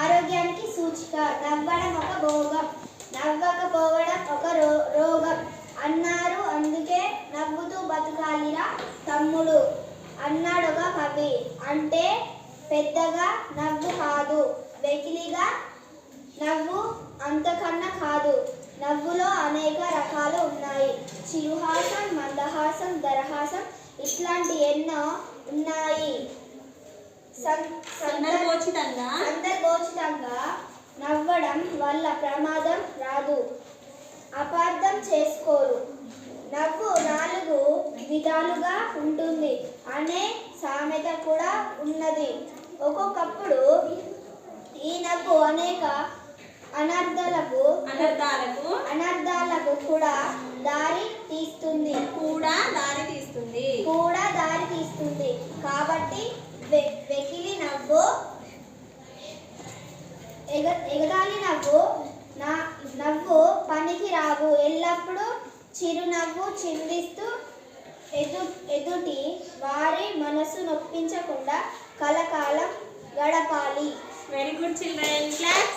ఆరోగ్యానికి సూచిక. నవ్వడం ఒక భోగం. నవ్వకపోవడం ఒక రో రోగం. అన్నారు అందుకే నవ్వుతూ బతకాలిరా తమ్ముడు. అన్నాడు ఒక కవి. అంటే పెద్దగా నవ్వు కాదు. వెకిలిగా నవ్వు అంతకన్నా కాదు. నవ్వులో అనేక రకాలు ఉన్నాయి. చిరుహాసం మందహాసం దరహాసం ఇట్లాంటి ఎన్నో ఉన్నాయి. సం- సందర్భోచితంగా సందర్భోచితంగా నవ్వడం వల్ల ప్రమాదం రాదు. అపార్థం చేసుకోరు. నవ్వు నాలుగు విధాలుగా ఉంటుంది. అనే సామెత కూడా ఉన్నది. ఒక్కొక్కప్పుడు ఈ నవ్వు అనేక అనర్థాలకు అనర్థాలకు అనర్థాలకు కూడా దారి తీస్తుంది. కూడా దారి తీస్తుంది. కూడా దారి తీస్తుంది. ఎగ ఎగతాళి నవ్వు నా నవ్వు పనికి రావు ఎల్లప్పుడూ చిరునవ్వు చిందిస్తూ ఎదు ఎదుటి వారి మనసు నొప్పించకుండా కలకాలం గడపాలి. Very good children class